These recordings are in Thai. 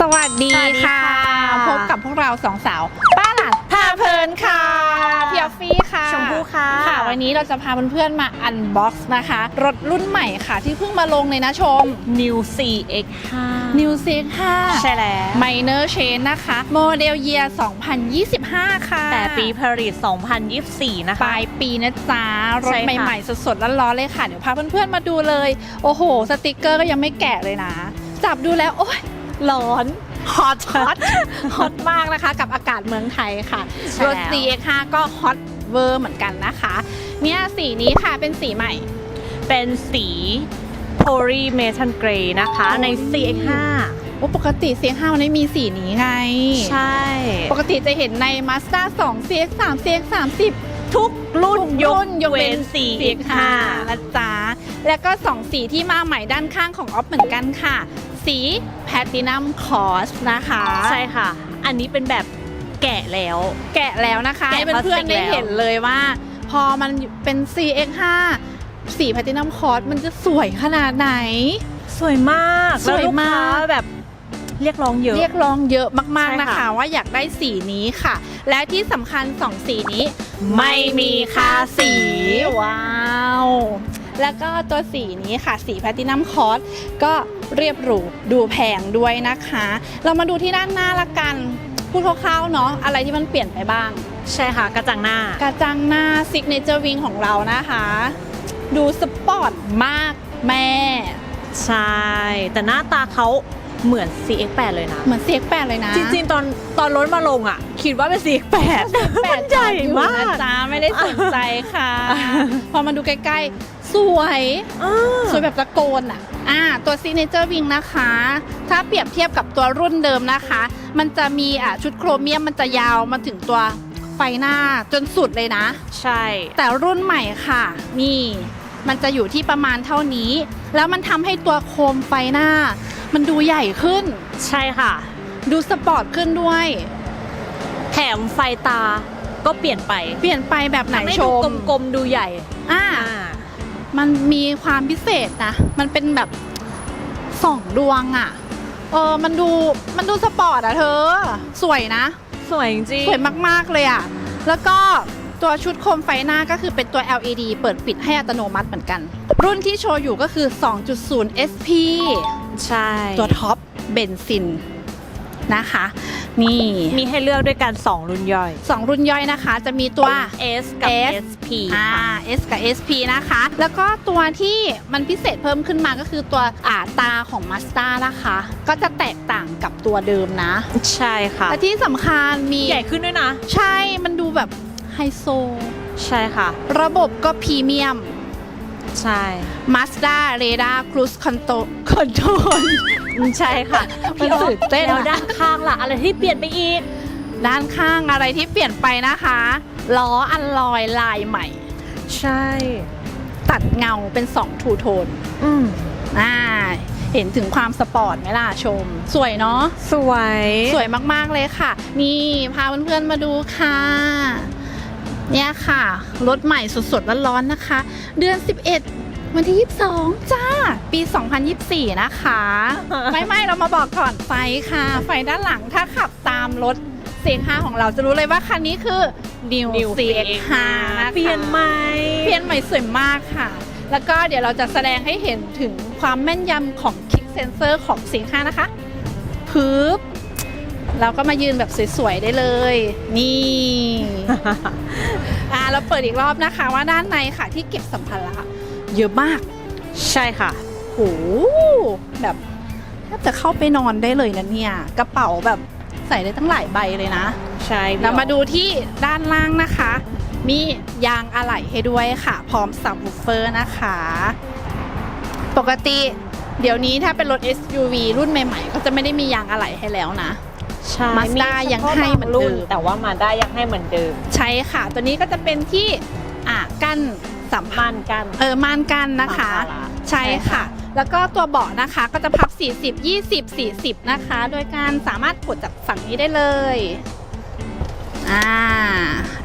สวัสดีสวัสดีค่ะ ค่ะ พบกับพวกเราสองสาวป้าหลานพาเพลินค่ะพี่ออฟฟี่ค่ะชมพู่ค่ะ ค่ะ วันนี้เราจะพาเพื่อนๆมาอันบ็อกซ์นะคะ รถรุ่นใหม่ค่ะที่เพิ่งมาลงเลยนะชม New 4X5 New c 5ใช่แล้ว Minor Change นะคะ โมเดลเยียร์2025 ค่ะ แต่ปีผลิต 2024 นะปคะ ลายปีนะจ๊ะ รถใช่ค่ะ ใหม่ ๆ สดๆร้อนๆเลยค่ะ เดี๋ยวพาเพื่อนๆมาดูเลย โอ้โห สติกเกอร์ก็ยังไม่แกะเลยนะ จับดูแล้ว โอ้ย ร้อน ฮอตฮอต ฮอตมากนะคะกับอากาศเมืองไทยค่ะ ใช่รถ แล้ว CX5 ก็ฮอตเวอร์เหมือนกันนะคะ เนี่ยสีนี้ค่ะเป็นสีใหม่ เป็นสี Poly Metal Gray นะคะใน CX5 ว่าปกติ CX5 มันไม่มีสีนี้ไง ใช่ ปกติจะเห็นใน Mazda 2 CX3 CX30 ทุกรุ่นยกรุ่นยกเว้เว้นน CX5 นะจ๊ะ แล้วก็สองสีที่มาใหม่ด้านข้างของออฟเหมือนกันค่ะ สีแพ t ตินัมคอสนะคะ ใช่ค่ะ อันนี้เป็นแบบแกะแล้ว แกะแล้วนะคะแกะให้เพื่อนๆพลาสติกได้แล้วเห็นเลยว่า พอมันเป็น CX5 สีแพ t ตินัมคอสมันจะสวยขนาดไหน สวยมากสวยมากแล้ลูค้แบบเรียกร้องเยอะ เรียกร้องเยอะมากใช่ๆนะคะค่ะว่าอยากได้สีนี้ค่ะ และที่สำคัญ2สีนี้ ไม่มีค่าสี ว้าว แล้วก็ตัวสีนี้ค่ะสีแพลตินัมคอร์สก็เรียบหรูดูแพงด้วยนะคะ เรามาดูที่ด้านหน้าละกันพูดคร่าวๆเนาะอะไรที่มันเปลี่ยนไปบ้าง ใช่ค่ะ กระจังหน้า กระจังหน้าซิกเนเจอร์วิงของเรานะคะ ดูสปอร์ตมากแม่ ใช่ แต่หน้าตาเขาเหมือน CX8 เลยนะ เหมือน CX8 เลยนะ จริงๆ ตอนตอนรถมาลงอะ คิดว่าเป็น CX8 แปมันใหญ่มากนะจ๊ะไม่ได้สนใจค่ะ พอมาดูใกล้ๆ สวยอ่าสวยแบบตะโกนอะอ่าตัว Signature Wing นะคะ ถ้าเปรียบเทียบกับตัวรุ่นเดิมนะคะ มันจะมีอะชุดโครเมียมมันจะยาวมาถึงตัวไฟหน้าจนสุดเลยนะ ใช่ แต่รุ่นใหม่ค่ะ นี่ มันจะอยู่ที่ประมาณเท่านี้ แล้วมันทำให้ตัวโคมไฟหน้า มันดูใหญ่ขึ้น ใช่ค่ะ ดูสปอร์ตขึ้นด้วย แถมไฟตาก็เปลี่ยนไปเปลี่ยนไปแบบไหนทำให้ชดูมกลมๆดูใหญ่ อ่า อ่า มันมีความพิเศษนะ มันเป็นแบบสองดวงอะ่ะ เออ มันดู มันดูสปอร์ตอะเธอ สวยนะ สวยจริงสวยมากๆเลยอะ่ะ แล้วก็ตัวชุดโคมไฟหน้าก็คือเป็นตัว LED เปิดปิดให้อัตโนมัติเหมือนกัน รุ่นที่โชว์อยู่ก็คือ 2.0 SP ใช่ ตัวท็อปเบนซินนะคะ นี่มีให้เลือกด้วยกัน 2 รุ่นย่อยสองรุ่นย่อยนะคะ จะมีตัว S กับ S SP อ่าค่ะ S กับ SP นะคะ แล้วก็ตัวที่มันพิเศษเพิ่มขึ้นมาก็คือตัวอ่าตาของ Mazda นะคะ ก็จะแตกต่างกับตัวเดิมนะ ใช่ค่ะและที่สำคัญมีใหญ่ขึ้นด้วยนะ ใช่มันดูแบบไฮโซ ใช่ค่ะ ระบบก็พรีเมียมใช่ Mazda Radar Cruise Control Control ใช่ค่ะมันตื่นเต้นอะแล้วด้านข้างล่ะ อะไรที่เปลี่ยนไปอีก ด้านข้างอะไรที่เปลี่ยนไปนะคะล้ออันลอยลายใหม่ ใช่ ตัดเงาเป็น2ทูโทน อืมอ่าเห็นถึงความสปอร์ตไหมล่ะชม สวยเนาะสวย สวยมากๆเลยค่ะ นี่พาเพื่อนๆมาดูค่ะ เนี่ยค่ะ รถใหม่สดๆร้อนๆนะคะ เดือน 11 วันที่ 22 จ้า ปี 2024 นะคะ ไม่ไม่เรามาบอกก่อนไฟค่ะ ไฟด้านหลังถ้าขับตามรถเสียง5ของเราจะรู้เลยว่าคันนี้คือ New New CX5 นะคะเปลี่ยนไหมเพียนใหม่สวยมากค่ะ แล้วก็เดี๋ยวเราจะแสดงให้เห็นถึงความแม่นยำของคลิกเซนเซอร์ของสินค้านะคะพึบเราก็มายืนแบบสวยๆ ได้เลย นี่ อ่าเราเปิดอีกรอบนะคะว่าด้านในค่ะที่เก็บสัมภาระ เยอะมาก ใช่ค่ะ โห แบบแทบจะเข้าไปนอนได้เลยนะเนี่ย กระเป๋าแบบใส่ได้ตั้งหลายใบเลยนะ ใช่เรามาดูที่ด้านล่างนะคะ มียางอะไหล่ให้ด้วยค่ะ พร้อมซับวูฟเฟอร์นะคะ ปกติเดี๋ยวนี้ถ้าเป็นรถ SUV รุ่นใหม่ๆ ก็จะไม่ได้มียางอะไหล่ให้แล้วนะใช่ Mazda ยังให้เหมือนเดิมแต่ว่ามาได้ยังให้เหมือนเดิม ใช่ค่ะ ตัวนี้ก็จะเป็นที่อะกั้น สัมพันธ์ม่านกัน เออม่านกั้นนะคะสัมภาระใช่ค่ะ แล้วก็ตัวเบาะนะคะก็จะพับ 40 20 40 นะคะ โดยการสามารถกดจากฝั่งนี้ได้เลยอ่า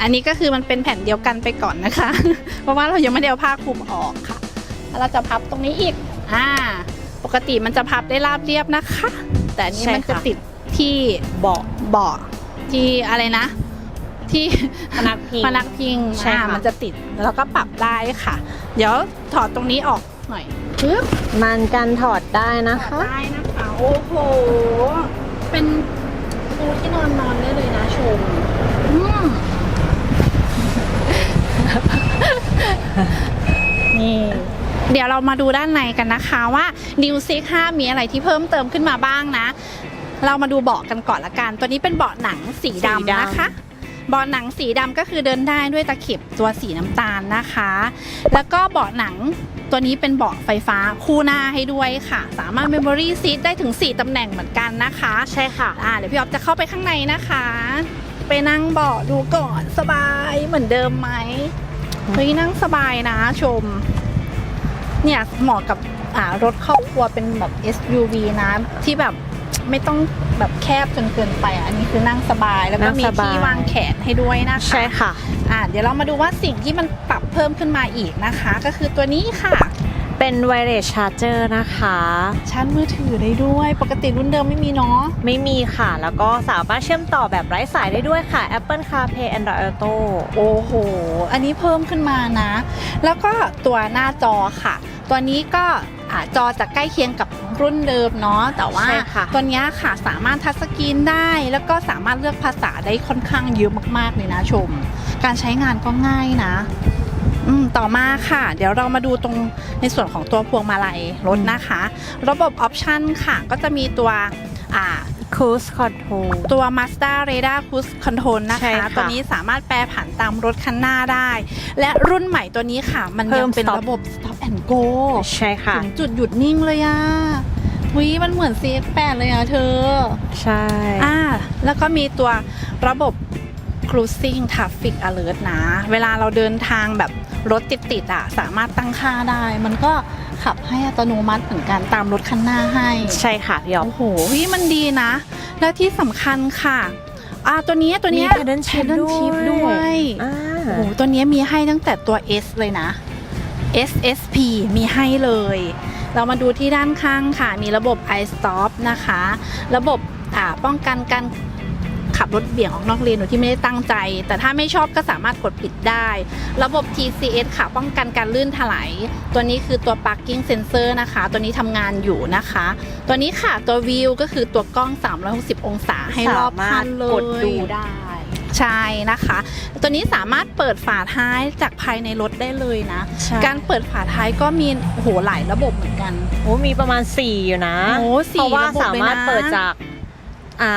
อันนี้ก็คือมันเป็นแผ่นเดียวกันไปก่อนนะคะ เพราะว่าเรายังไม่ได้เอาผ้าคลุมออกค่ะแล้วเราจะพับตรงนี้อีกอ่าปกติมันจะพับได้ราบเรียบนะคะ แต่อันนี้ใช่มันจะค่ะติดที่เบาะเบาะที่อะไรนะ ที่พนักพิงพนักพิงใช่อ่าค่ะ มันจะติดแล้วก็ปรับได้ค่ะ เดี๋ยวถอดตรงนี้ออกหน่อยปึ๊บมันกันถอดได้นะถอคะ ดได้นะคะโอ้โห เป็นปูที่นอนนอนได้เลยนะชมอืมนี่เดี๋ยวเรามาดูด้านในกันนะคะว่า New 6 5มีอะไรที่เพิ่มเติมขึ้นมาบ้างนะ เรามาดูเบาะกันก่อนละกัน ตัวนี้เป็นเบาะหนังสีสีดำดำ นะคะ เบาะหนังสีดำก็คือเดินได้ด้วยตะเข็บตัวสีน้ำตาลนะคะ แล้วก็เบาะหนังตัวนี้เป็นเบาะไฟฟ้าคู่หน้าให้ด้วยค่ะ สามารถ Memory Seat ได้ถึง 4 ตำแหน่งเหมือนกันนะคะ ใช่ค่ะอ่าเดี๋ยวพี่ออฟจะเข้าไปข้างในนะคะ ไปนั่งเบาะดูก่อนสบายเหมือนเดิมไหมเฮ้ยนั่งสบายนะชม เนี่ยเหมาะกับอ่ารถครอบครัวเป็นแบบ SUV นะที่แบบ ไม่ต้องแบบแคบจนเกินไปอะอันนี้คือนั่งสบายแล้วก็นั่งมีสบาย ที่วางแขนให้ด้วยนะคะใช่ค่ะ อ่าเดี๋ยวเรามาดูว่าสิ่งที่มันปรับเพิ่มขึ้นมาอีกนะคะ ก็คือตัวนี้ค่ะ เป็นไวเลสชาร์เจอร์นะคะ ชาร์จมือถือได้ด้วย ปกติรุ่นเดิมไม่มีเนาะ ไม่มีค่ะ แล้วก็สามารถเชื่อมต่อแบบไร้สายได้ด้วยค่ะ Apple CarPlay Android Auto โอ้โห อันนี้เพิ่มขึ้นมานะ แล้วก็ตัวหน้าจอค่ะ ตัวนี้ก็อ่าจอจะใกล้เคียงกับ รุ่นเดิมเนาะแต่ว่าใช่ค่ะตัวเนี้ยค่ะสามารถทัชสกรีนได้ แล้วก็สามารถเลือกภาษาได้ค่อนข้างเยอะมากๆเลยนะชม การใช้งานก็ง่ายนะอืมต่อมาค่ะ เดี๋ยวเรามาดูตรงในส่วนของตัวพวงมาลัยรถนะคะ ระบบออปชันค่ะ ก็จะมีตัวอ่า Cruise Control ตัว Mazda Radar Cruise Control นะใช่คะ ค่ะตัวนี้สามารถแปรผันตามรถคันหน้าได้ และรุ่นใหม่ตัวนี้ค่ะ มันเพิ่ยังมเป็น stop ระบบ stop and go ใช่ค่ะ ถึงจุดหยุดนิ่งเลยอะวิมันเหมือน CX8 เลยอะเธอ ใช่ อ่า แล้วก็มีตัวระบบ cruising traffic alert นะ เวลาเราเดินทางแบบรถติดๆอะสามารถตั้งค่าได้ มันก็ ขับให้อัตโนมัติเหมือนกันตามรถคันหน้าให้ใช่ค่ะพี่ออฟโอ้โหพี่มันดีนะ แล้วที่สำคัญค่ะอ่าตัวนี้ตัวเนี้ยมี Paddle Shift Paddle Shift ด้ด้ววยยอ่าโอ้โหตัวเนี้ยมีให้ตั้งแต่ตัว S เลยนะ SSP มีให้เลย เรามาดูที่ด้านข้างค่ะ มีระบบ iStop นะคะ ระบบอ่าป้องกันการ ขับรถเบี่ยงออกนอกเลนโดยที่ไม่ได้ตั้งใจ แต่ถ้าไม่ชอบก็สามารถกดปิดได้ ระบบ TCS ค่ะป้องกันการลื่นถลายตัวนี้คือตัว parking sensor นะคะ ตัวนี้ทำงานอยู่นะคะ ตัวนี้ค่ะตัววิวก็คือตัวกล้อง 360 องศาให้รอบคันเลยกดดูได้ใช่นะคะ ตัวนี้สามารถเปิดฝาท้ายจากภายในรถได้เลยนะใช่การเปิดฝาท้ายก็มีโอ้โหหลายระบบเหมือนกันโอ้มีประมาณ 4 อยู่นะโอ้สี่เพราะว่าระบบสามารถเลยนะเปิดจาก อ่า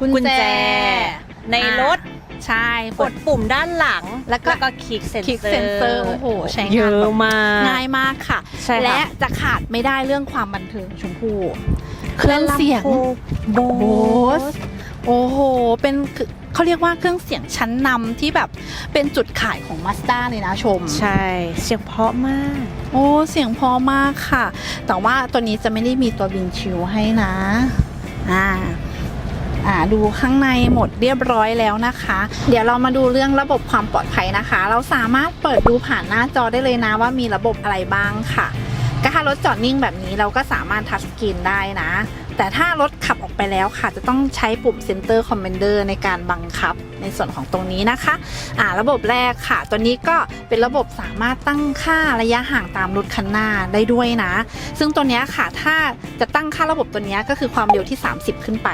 กุญแจ ในรถ ใช่กดปุ่มด้านหลังแล้วก็คลิกเซนคลิกเซนเซอร์โอ้โหใช้งานเยอะแบบมากง่ายมากค่ะใช่ค่ะ และจะขาดไม่ได้เรื่องความบันเทิงชมพู่เครื่องเสียงโบโบสโอ้โห เป็นคือเขาเรียกว่าเครื่องเสียงชั้นนำที่แบบเป็นจุดขายของ Mazda เลยนะชม ใช่ เสียงเพราะมาก โอ้ เสียงเพอมากค่ะ แต่ว่าตัวนี้จะไม่ได้มีตัววินชิลให้นะ อ่า อ่าดูข้างในหมดเรียบร้อยแล้วนะคะ เดี๋ยวเรามาดูเรื่องระบบความปลอดภัยนะคะ เราสามารถเปิดดูผ่านหน้าจอได้เลยนะว่ามีระบบอะไรบ้างค่ะก็ถ้ารถจอดนิ่งแบบนี้เราก็สามารถทัชสกรีนได้นะ แต่ถ้ารถขับออกไปแล้วค่ะ จะต้องใช้ปุ่ม Center Commander ในการบังคับในส่วนของตรงนี้นะคะอ่าระบบแรกค่ะ ตัวนี้ก็เป็นระบบสามารถตั้งค่าระยะห่างตามรถคันหน้าได้ด้วยนะ ซึ่งตัวนี้ค่ะถ้าจะตั้งค่าระบบตัวนี้ก็คือความเร็วที่ 30 ขึ้นไป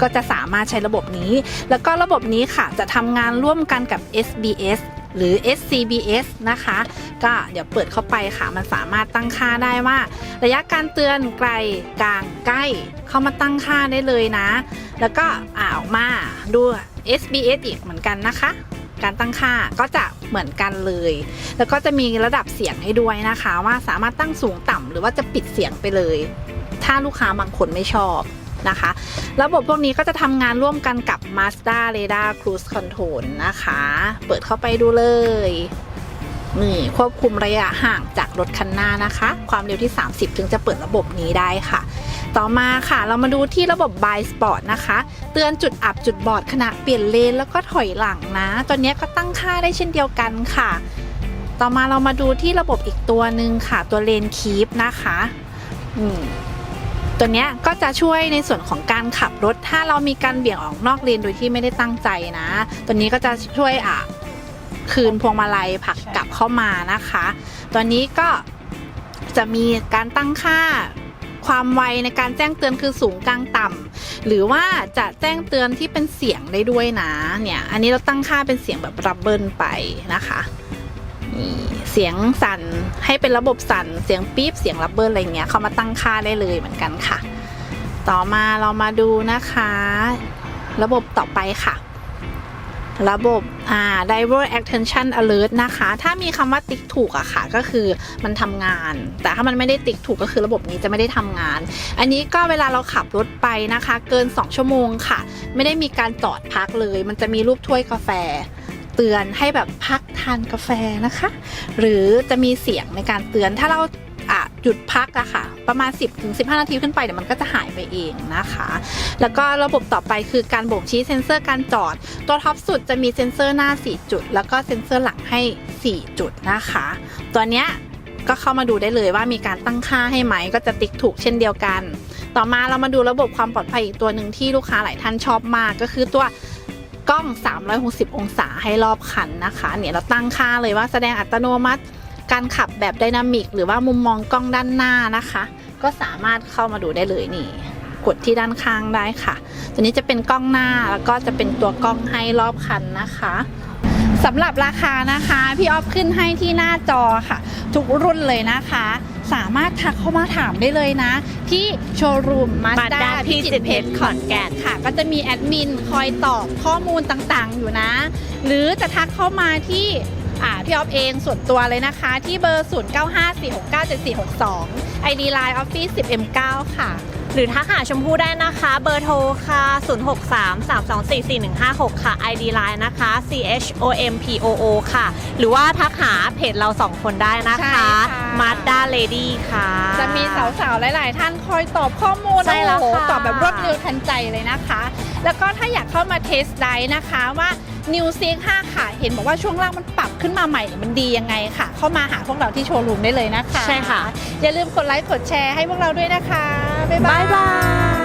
ก็จะสามารถใช้ระบบนี้ แล้วก็ระบบนี้ค่ะจะทำงานร่วมกันกับ SBS หรือ SCBS นะคะ ก็เดี๋ยวเปิดเข้าไปค่ะ มันสามารถตั้งค่าได้ว่า ระยะการเตือนไกลกลางใกล้ เข้ามาตั้งค่าได้เลยนะ แล้วก็อ่าออกมาดู SBS อีกเหมือนกันนะคะ การตั้งค่าก็จะเหมือนกันเลย แล้วก็จะมีระดับเสียงให้ด้วยนะคะ ว่าสามารถตั้งสูงต่ำหรือว่าจะปิดเสียงไปเลย ถ้าลูกค้าบางคนไม่ชอบ นะคะ ระบบพวกนี้ก็จะทำงานร่วมกันกับ Mazda Radar Cruise Control นะคะ เปิดเข้าไปดูเลย นี่ ควบคุมระยะห่างจากรถคันหน้านะคะ ความเร็วที่ 30 ถึงจะเปิดระบบนี้ได้ค่ะ ต่อมาค่ะ เรามาดูที่ระบบ By Spot นะคะ เตือนจุดอับจุดบอดขณะเปลี่ยนเลนแล้วก็ถอยหลังนะ ตัวนี้ก็ตั้งค่าได้เช่นเดียวกันค่ะต่อมาเรามาดูที่ระบบอีกตัวหนึ่งค่ะ ตัวเลนคีปนะคะ อืม ตัวเนี้ยก็จะช่วยในส่วนของการขับรถ ถ้าเรามีการเบี่ยงออกนอกเลนโดยที่ไม่ได้ตั้งใจนะ ตัวนี้ก็จะช่วยอะคืนพวงมาลัยผลักกลับเข้ามานะคะ ตัวนี้ก็จะมีการตั้งค่าความไวในการแจ้งเตือนคือสูงกลางต่ำหรือว่าจะแจ้งเตือนที่เป็นเสียงได้ด้วยนะเนี่ยอันนี้เราตั้งค่าเป็นเสียงแบบรับเบิลไปนะคะ นี่เสียงสั่นให้เป็นระบบสั่นเสียงปี๊บเสียงรับเบิลอะไรเงี้ยเขามาตั้งค่าได้เลยเหมือนกันค่ะ ต่อมาเรามาดูนะคะ ระบบต่อไปค่ะ ระบบอ่า driver attention alert นะคะ ถ้ามีคำว่าติ๊กถูกอะค่ะ ก็คือมันทำงาน แต่ถ้ามันไม่ได้ติ๊กถูกก็คือระบบนี้จะไม่ได้ทำงาน อันนี้ก็เวลาเราขับรถไปนะคะ เกิน 2 ชั่วโมงค่ะ ไม่ได้มีการจอดพักเลย，มันจะมีรูปถ้วยกาแฟ เตือนให้แบบพักทานกาแฟนะคะ หรือจะมีเสียงในการเตือนถ้าเราอะหยุดพักอะค่ะ ประมาณ 10-15 นาทีขึ้นไปเดี๋ยวมันก็จะหายไปเองนะคะ แล้วก็ระบบต่อไปคือการบ่งชี้เซ็นเซอร์การจอด ตัวท็อปสุดจะมีเซ็นเซอร์หน้า 4 จุด แล้วก็เซ็นเซอร์หลังให้ 4 จุดนะคะ ตัวเนี้ยก็เข้ามาดูได้เลยว่ามีการตั้งค่าให้ไหมก็จะติ๊กถูกเช่นเดียวกัน ต่อมาเรามาดูระบบความปลอดภัยอีกตัวหนึ่งที่ลูกค้าหลายท่านชอบมากก็คือตัว กล้อง 360 องศาให้รอบคันนะคะ เนี่ยเราตั้งค่าเลยว่าแสดงอัตโนมัติ การขับแบบไดนามิกหรือว่ามุมมองกล้องด้านหน้านะคะ ก็สามารถเข้ามาดูได้เลยนี่ กดที่ด้านข้างได้ค่ะ ตัวนี้จะเป็นกล้องหน้าแล้วก็จะเป็นตัวกล้องให้รอบคันนะคะสำหรับราคานะคะ พี่ออฟขึ้นให้ที่หน้าจอค่ะ ทุกรุ่นเลยนะคะ สามารถทักเข้ามาถามได้เลยนะ ที่โชว์รูมมาสด้า Mazda พิจิตรเพชรขอนแก่น ค่ะ ก็จะมีแอดมินคอยตอบข้อมูลต่างๆ อยู่นะ หรือจะทักเข้ามาที่อ่าพี่ออฟเองส่วนตัวเลยนะคะ ที่เบอร์ 0954697462 ID Line Office 10M9 ค่ะห รือทักหาชมพู่ได้นะคะ เบอร์โทรค่ะ 0633244156 ค่ะ ID Line นะคะ CHOMPOO ค่ะ หรือว่าทักหาเพจเราสองคนได้นะใช่คะ ค่ะ Mazda Lady ค่ะ จะมีสาวๆ หลายๆ ท่านคอยตอบข้อมูลใช่แล้วโอ้โหค่ะ ตอบแบบรวดเร็วทันใจเลยนะคะ แล้วก็ถ้าอยากเข้ามาเทสไดนะคะว่า New c 5ค่ะ เห็นบอกว่าช่วงล่างมันปรับขึ้นมาใหม่เนี่ยมันดียังไงค่ะ เข้ามาหาพวกเราที่โชว์รูมได้เลยนะคะ ใช่ค่ะ อย่าลืมกดไลค์กดแชร์ให้พวกเราด้วยนะคะ บ๊ายบาบ๊ายยบาย